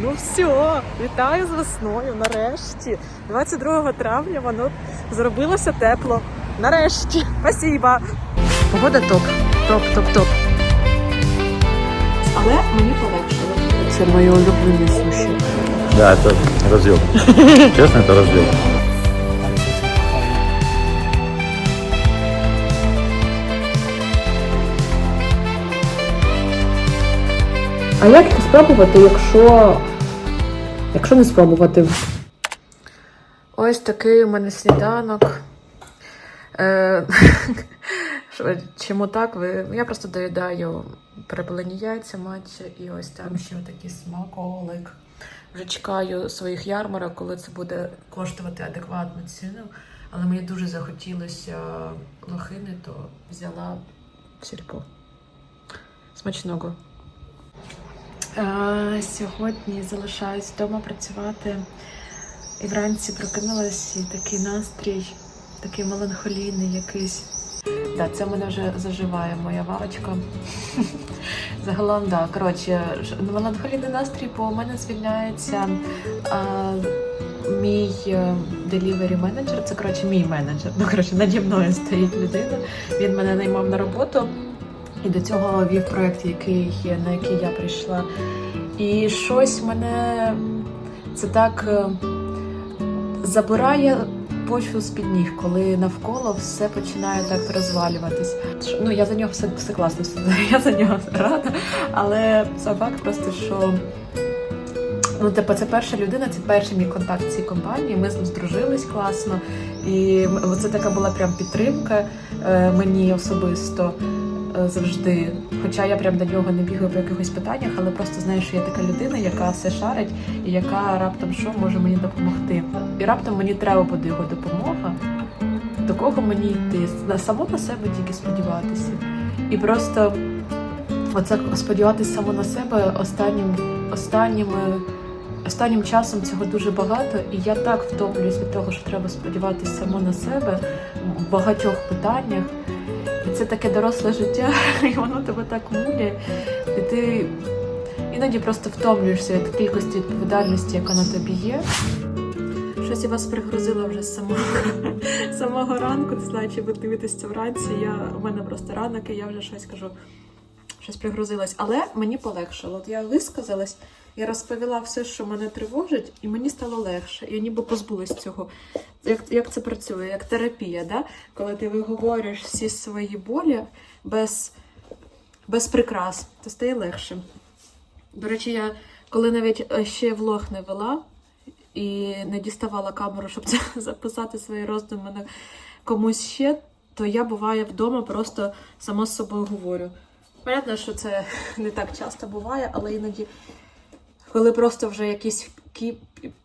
Ну все, вітаю з весною. Нарешті. 22 травня воно зробилося тепло. Нарешті. Спасибо. Погода топ. Топ, топ, топ. Але мені полегшило. Це моє улюблене суші. Да, это разъем. Честно, это разъем. А як їх спробувати, якщо. якщо не спробувати? Ось такий у мене сніданок. Е, Чому так? Ви... Я просто доїдаю перепелені яйця, матча і ось там ще такий смаколик. Вже чекаю своїх ярмарок, коли це буде коштувати адекватну ціну. Але мені дуже захотілося лохини, то взяла сільпо. Смачного. Е, Сьогодні залишаюсь вдома працювати. І вранці прокинулась і такий настрій, такий меланхолійний якийсь. Да, це мене вже заживає моя валочка. Загалом, да. Коротше, меланхолійний настрій, бо у мене звільняється а, мій делівері менеджер. Це коротше мій менеджер. Ну, коротше, наді мною стоїть людина. Він мене наймав на роботу. І до цього вів проєкт, який, на який я прийшла. І щось мене це так е, забирає почву з-під ніг, коли навколо все починає так розвалюватись. Ну, я за нього все, все класно, все, я за нього рада. Але сам факт просто, що ну, типу, це перша людина, це перший мій контакт з цією компанією. Ми з ним здружились класно. І це така була прям підтримка е, мені особисто завжди. Хоча я прям до нього не бігаю по якихось питаннях, але просто знаю, що є така людина, яка все шарить і яка раптом що може мені допомогти. І раптом мені треба буде його допомога. До кого мені йти? На само на себе тільки сподіватися. І просто оце сподіватися само на себе останнім, останніми. Останнім часом цього дуже багато, і я так втомлююсь від того, що треба сподіватися само на себе в багатьох питаннях. Це таке доросле життя, і воно тебе так муляє. І ти іноді просто втомлюєшся від кількості відповідальності, яка на тобі є. Щось я вас пригрузила вже з самого, самого ранку. Не знаю, чи ви дивитесь вранці. Я, у мене просто ранок, і я вже щось кажу, щось пригрузилась. Але мені полегшало. От я висказалась, я розповіла все, що мене тривожить, і мені стало легше. Я ніби позбулась цього. Як, як це працює? Як терапія, да? коли ти виговорюєш всі свої болі без, без прикрас, то стає легше. До речі, я коли навіть е, ще влог не вела і не діставала камеру, щоб це записати свої роздуми на комусь ще, то я буває вдома просто сама з собою говорю. Понятно, що це не так часто буває, але іноді, коли просто вже якийсь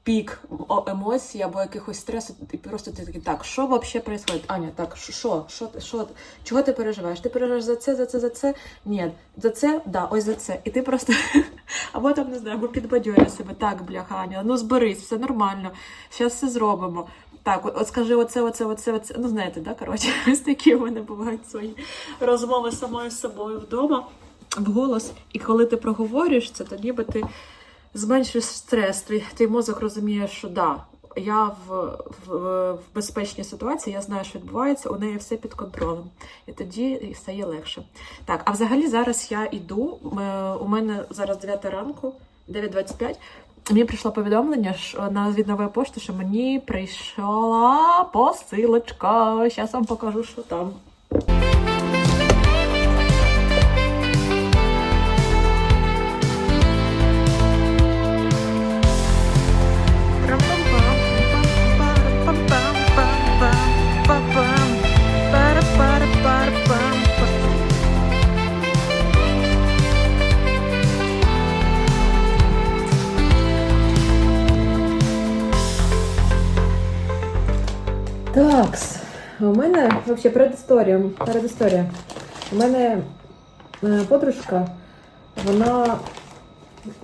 пік емоцій або якихось стресу, і просто ти такий, так, що взагалі відбувається? Аня, так, що, що, що, чого ти переживаєш? Ти переживаєш за це, за це, за це? Ні, за це, да, ось за це. І ти просто, або там, не знаю, або підбадьорює себе, так, бляха, Аня, ну зберись, все нормально, зараз все зробимо. Так, от, скажи оце, оце, оце, оце. Ну, знаєте, да, коротше, ось такі у мене бувають свої розмови самою собою вдома, вголос. І коли ти проговорюєш це, то ніби ти зменшуєш стрес. Твій, твій мозок розуміє, що да, я в, в, в безпечній ситуації, я знаю, що відбувається, у неї все під контролем. І тоді стає легше. Так, а взагалі зараз я йду. У мене зараз 9 ранку, 9.25. Мені прийшло повідомлення що на від нової пошти, що мені прийшла посилочка. Зараз вам покажу, що там. Такс. У мене взагалі передісторія. Передісторія. У мене е, подружка, вона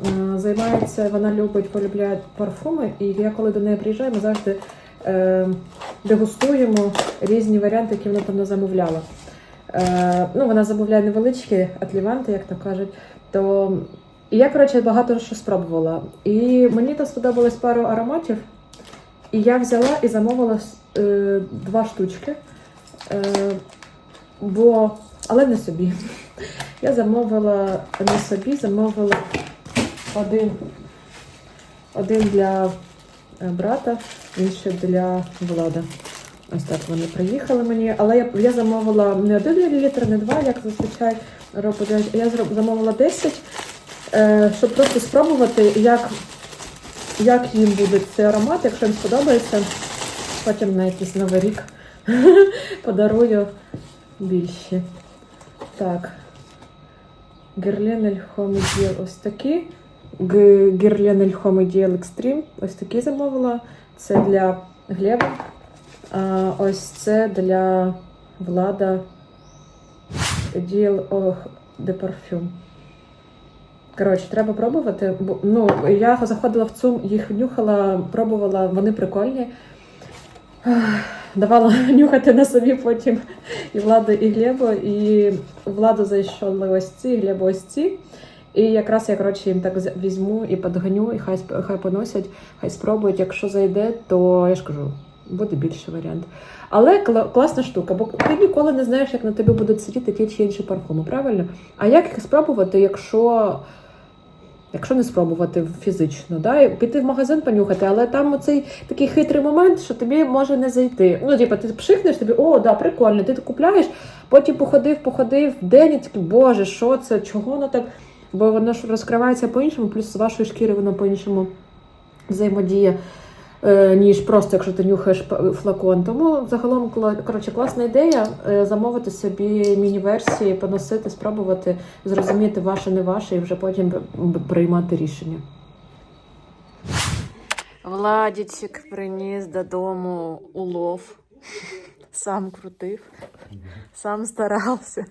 е, займається, вона любить, полюбляє парфуми, і я коли до неї приїжджаю, ми завжди е, дегустуємо різні варіанти, які вона там замовляла. Е, ну, вона замовляє невеличкі атліванти, як то кажуть, то І я, коротше, багато що спробувала. І мені там сподобалось пару ароматів. І я взяла і замовила е, два штучки. Е, бо, але не собі. Я замовила не собі, замовила один, один для е, брата, інший для влада. Ось так вони приїхали мені. Але я, я замовила не один літр, не два, як зазвичай роблять. Я замовила 10, е, щоб просто спробувати, як, як їм буде цей аромат, якщо їм сподобається. Потім на якийсь новий рік подарую більші. Так. Герленель Хомеділ ось такі. Г- Герленель Хомеділ Екстрім. Ось такі замовила. Це для Глеба. А ось це для Влада Діл Ох де парфюм. Коротше, треба пробувати. Ну, я заходила в ЦУМ, їх нюхала, пробувала, вони прикольні. Давала нюхати на собі потім і Владу, і Глебу. І Владу зайшли ось ці, Глебу ось ці. І якраз я коротше їм так візьму і подганю, і хай хай поносять, хай спробують. Якщо зайде, то я ж кажу, буде більший варіант. Але кла- класна штука, бо ти ніколи не знаєш, як на тебе будуть сидіти ті чи інші парфуми, правильно? А як їх спробувати, якщо. Якщо не спробувати фізично, да? піти в магазин понюхати, але там оцей такий хитрий момент, що тобі може не зайти. Ну, типу, ти пшикнеш, тобі, о, да, прикольно, ти купляєш, потім походив, походив день і такий, боже, що це, чого воно так? Бо воно ж розкривається по-іншому, плюс з вашої шкіри воно по-іншому взаємодіє, ніж просто якщо ти нюхаєш флакон. Тому загалом коротше, класна ідея е, замовити собі міні-версії, поносити, спробувати, зрозуміти ваше, не ваше, і вже потім приймати рішення. Владічик приніс додому улов. Сам крутив, сам старався.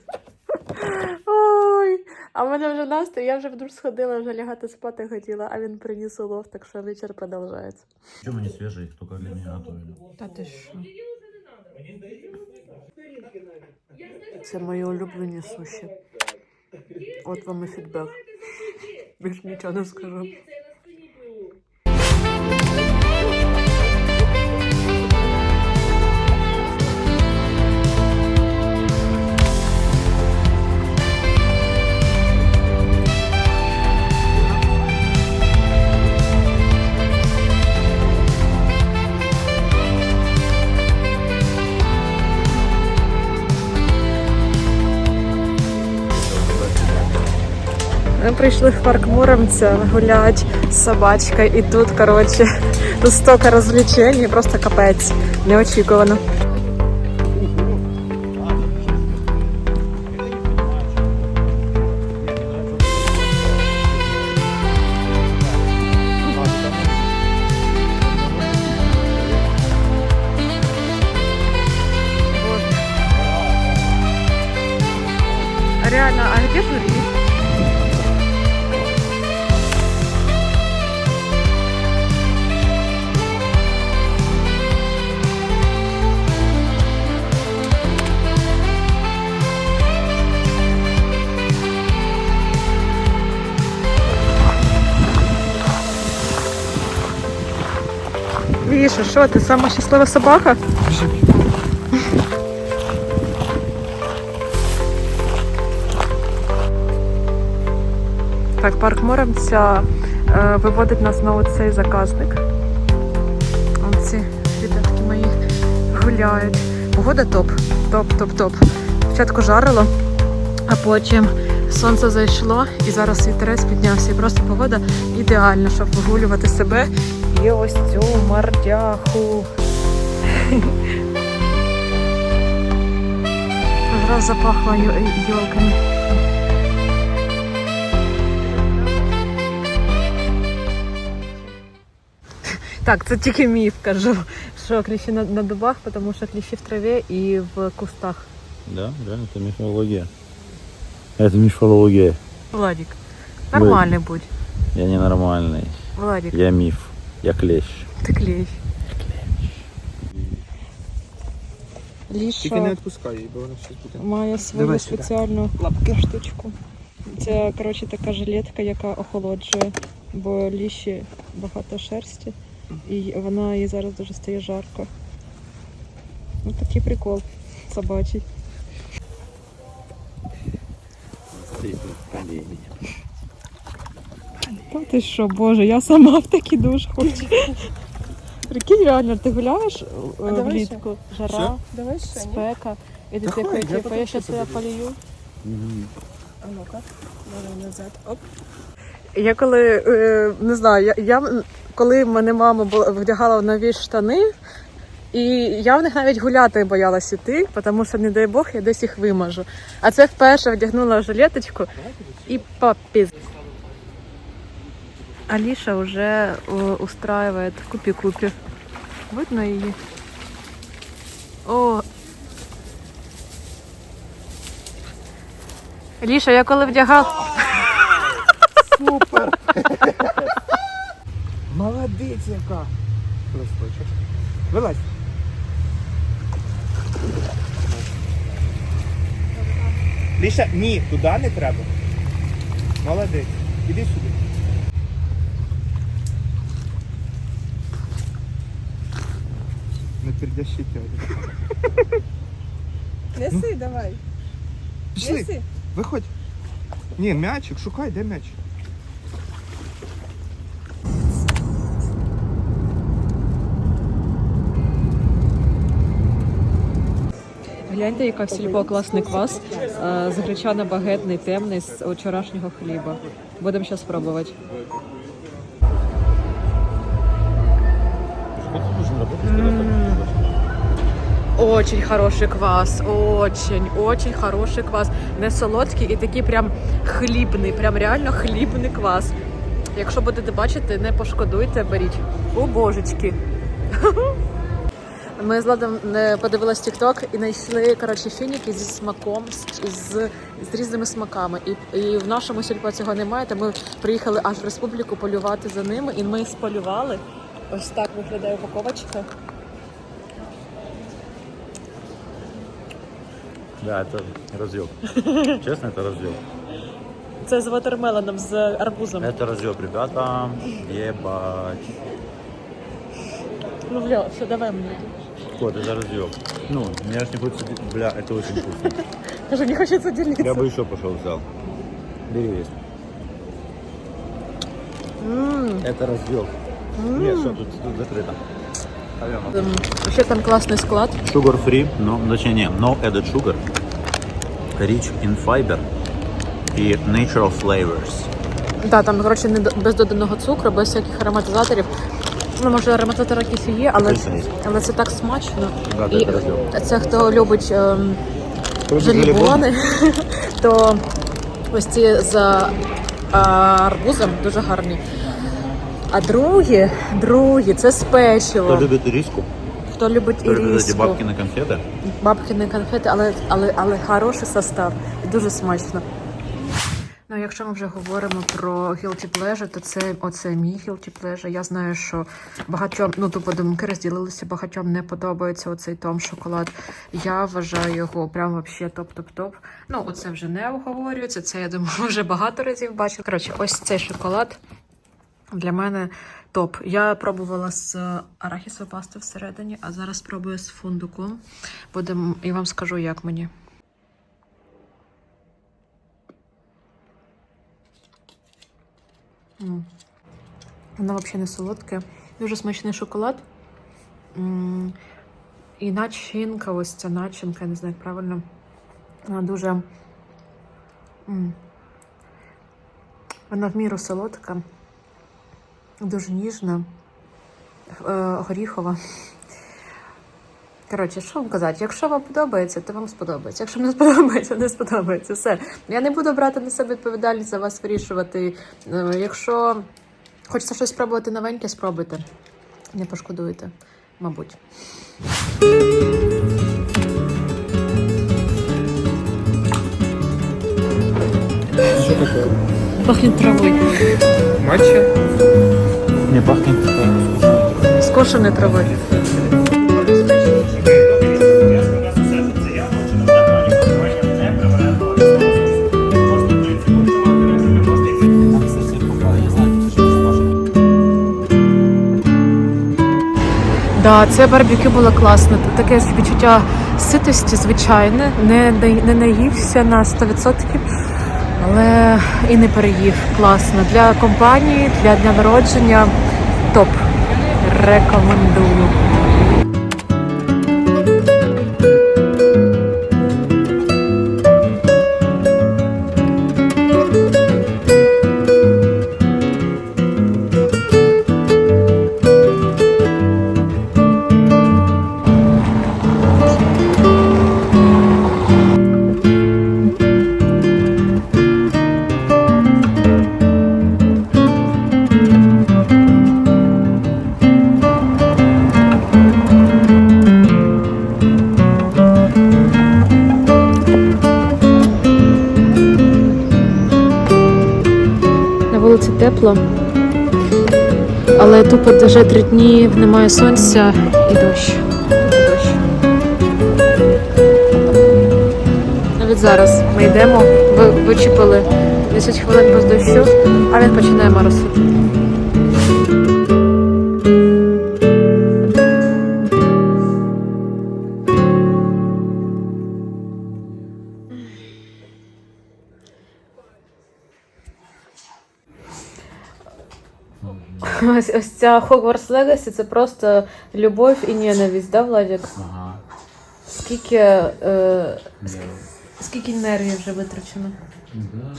Ой, а в мене вже настрій, я вже в душ сходила, вже лягати спати хотіла, а він приніс улов, так що вечір продовжується. Почему они свежие, их только для меня готовили? Та ти що? Це мої улюблені суші. От вам і фідбек. Більш нічого не скажу. Ми прийшли в парк Муромця гулять з собачкою, і тут, коротше, тут стільки розвлечень, просто капець. Неочікувано. Міша, що ти сама щаслива собака? Так, парк Моремця е, виводить нас на оцей заказник. Оці ребятки мої гуляють. Погода топ, топ, топ, топ. Спочатку жарило, а потім сонце зайшло і зараз вітерець піднявся. І просто погода ідеальна, щоб вигулювати себе і ось цю мордяху. Зараз запахло йолками. Так, це тільки міф, кажу, що кліщі на, на дубах, тому що кліщі в траві і в кустах. Да, да, это мифология. Это мифология. Владик, нормальний будь. Я ненормальный. Владик, Я миф. Я клещ. ти клещ. Тільки не Ліша відпускай її, бо вона щось буде. має свою Давай сюди. спеціальну Лапки. штучку. Це, коротше, така жилетка, яка охолоджує, бо ліші багато шерсті, і вона їй зараз дуже стає жарко. Ось такий прикол собачий. Ти що, боже, я сама в такий душ хочу. Прикинь, реально, ти гуляєш е, влітку, жара, Давай ще, ні? спека, і ти Та такий, я типу, потім я ще щас тебе подивлюсь. полію. А ну-ка, давай назад. Оп. Я коли е, не знаю, я, я коли мене мама була- вдягала в нові штани, і я в них навіть гуляти боялась іти, тому що, не дай Бог, я десь їх вимажу. А це вперше вдягнула жилеточку і попіз. Аліша вже о, устраиває купі-купі. Видно її. О. Аліша, я коли вдягала. Супер! Молодець яка! Листочок. Вилазь. Ліша, ні, туди не треба. Молодець. Іди сюди. Не передящи тягу. Неси, давай. Пішли, Неси. виходь. Ні, м'ячик, шукай, де м'яч? Гляньте, яка в сільпо класний квас. Е, З гречано-багетний, темний з вчорашнього хліба. Будемо зараз пробувати. Очень хороший квас, очень, очень хороший квас. Не солодкий і такий прям хлібний, прям реально хлібний квас. Якщо будете бачити, не пошкодуйте, беріть. О, божечки. Ми з Ладом е, подивились TikTok і знайшли коротше фініки зі смаком, з, з, з різними смаками. І, і в нашому сільпо цього немає, то ми приїхали аж в республіку полювати за ними, і ми сполювали. Ось так виглядає упаковочка. Да, это разъеб. Честно, это разъеб. Це з ватермелоном, з арбузом. Это разъеб, ребята. Ебать. Ну, бля, все, давай мені. Кот, это разъеб. Ну, меня ж не хочется... Бля, это очень вкусно. Кажу, не хочеться ділитися. Я бы еще пошел взял. Бери весь. Это разъеб. Нет, все, тут, тут закрыто. Пойдем. Ще там класний склад. Sugar free, но, точнее, не, no added sugar, rich in fiber и natural flavors. Да, там, коротше, не без доданого цукру, без всяких ароматизаторів. Ну, може, ароматизатор якийсь і є, але, Звісно, є. але це так смачно. Да, І це розйом. це хто любить ем, желібони, то ось ці з а, арбузом дуже гарні. А другі, другі, це з Кто печиво. любит ириску, Хто любить кто любит эти іриску. бабкины конфеты, Бабкини конфети, але, але, але хороший состав і дуже смачно. Ну, якщо ми вже говоримо про guilty pleasure, то це оце мій guilty pleasure. Я знаю, що багатьом, ну тупо думки розділилися, багатьом не подобається оцей том шоколад. Я вважаю його прям вообще топ-топ-топ. Ну, оце вже не обговорюється. Це я думаю, вже багато разів бачила. Коротше, ось цей шоколад для мене топ. Я пробувала з арахісовою пастою всередині, а зараз спробую з фундуком. Будем, і вам скажу, як мені. М. Воно взагалі не солодке. Дуже смачний шоколад. І начинка, ось ця начинка, я не знаю, як правильно. Вона дуже. Вона в міру солодка, дуже ніжна, е, горіхова. Коротше, що вам казати? Якщо вам подобається, то вам сподобається. Якщо не сподобається, не сподобається. Все. Я не буду брати на себе відповідальність за вас вирішувати. Е, Якщо хочеться щось спробувати новеньке, спробуйте. Не пошкодуєте, мабуть. Що таке? Пахне травою. Матча? Не пахнет? Скошеної трави. Да, це барбекю було класно. Таке відчуття ситості, звичайне, не не наївся на 100% але і не переїв. Класно. Для компанії, для дня народження топ. Рекомендую. Тепло, але тупо вже три дні немає сонця і дощ. Дощ. Навіть зараз ми йдемо, ви, вичіпили 10 хвилин без дощу, а він починає моросити. Ось, ось ця Hogwarts Legacy це просто любов і ненависть, да, Владик? Ага. Скільки, е, скільки нервів вже витрачено? Да.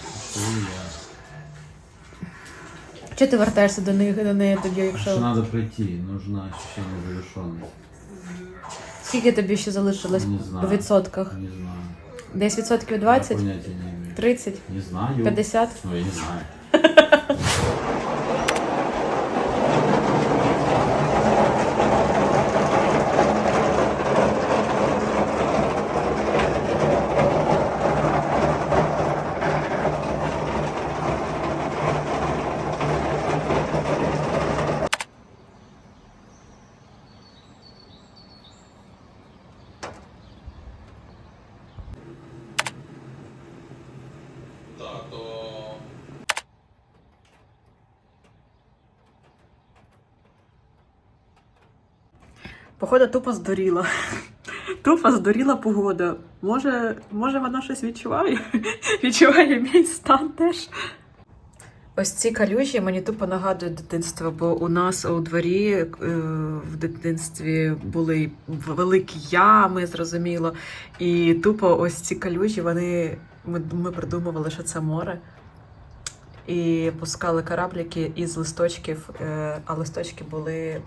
Чого ти вертаєшся до неї, до неї тоді, Что якщо. надо пройти, нужно ощущение завершенности. Скільки тобі ще залишилось Не знаю. у відсотках? Не знаю. Десь відсотків Я 20? понятия не имею. 30? Не знаю. 50? Ну, я не знаю. Походу, тупо здуріла. Тупо здуріла погода. Може, може вона щось відчуває? Відчуває мій стан теж. Ось ці калюжі мені тупо нагадують дитинство, бо у нас у дворі е, в дитинстві були великі ями, зрозуміло. І тупо ось ці калюжі, вони ми, ми придумували, що це море. І пускали корабліки із листочків, е, а листочки були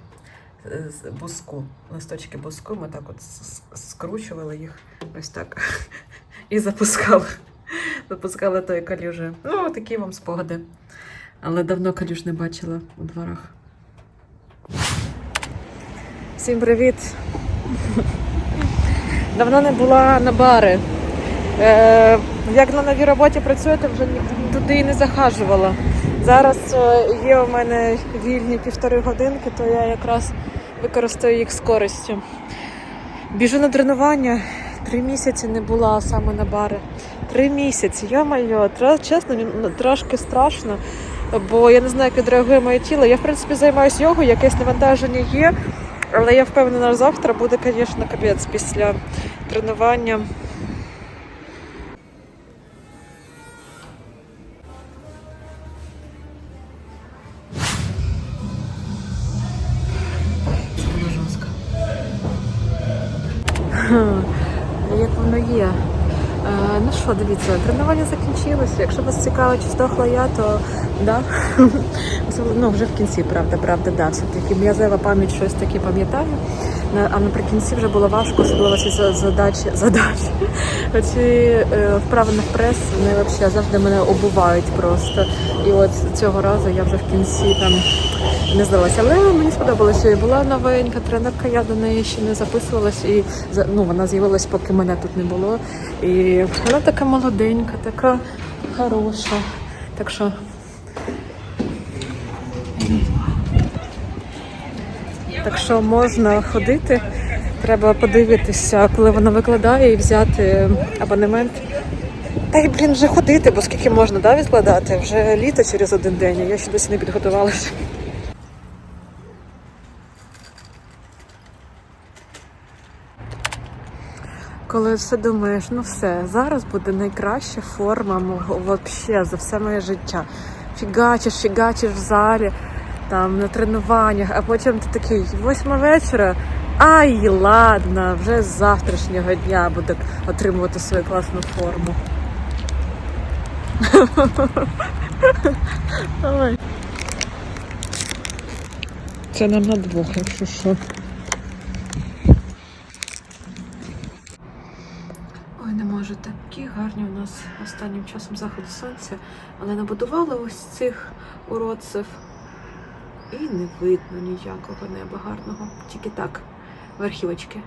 з буску. Листочки буску. Ми так от скручували їх ось так і запускали. Запускали тої калюжі. Ну, такі вам спогади. Але давно калюж не бачила у дворах. Всім привіт! Давно не була на бари. Е, як на новій роботі працюєте, вже туди і не захажувала. Зараз е, є у мене вільні півтори годинки, то я якраз використаю їх з користю. Біжу на тренування. Три місяці не була саме на бари. Три місяці. Йо-майо, чесно, ну, трошки страшно, бо я не знаю, як відреагує моє тіло. Я, в принципі, займаюся йогою, якесь навантаження є, але я впевнена, завтра буде, звісно, капець після тренування. Ну дивіться, тренування закінчилося. Якщо вас цікавить, чи здохла я, то да. Ну, вже в кінці, правда, правда, да. Все-таки м'язева пам'ять щось таке пам'ятає. На- А наприкінці вже було важко, особливо ці задачі. задачі. Оці е, вправи на прес, вони взагалі завжди мене обувають просто. І от цього разу я вже в кінці там не здалася. Але мені сподобалося. І була новенька тренерка, я до неї ще не записувалась. І ну, вона з'явилась, поки мене тут не було. І вона така молоденька, така хороша. Так що. Так що можна ходити. Треба подивитися, коли вона викладає, і взяти абонемент. Та й блін, вже ходити, бо скільки можна да, відкладати? Вже літо через один день, я ще досі не підготувалася. Коли все думаєш, ну все, зараз буде найкраща форма мого вообще за все моє життя. Фігачиш, фігачиш в залі, там на тренуваннях, а потім ти такий, восьма вечора. Ай, ладно, вже з завтрашнього дня буду отримувати свою класну форму. Це нам на двох, якщо що. Ой, не можу, такі гарні у нас останнім часом заходи сонця. Але набудували ось цих уродців. І не видно ніякого неба гарного. Тільки так, верхівочки.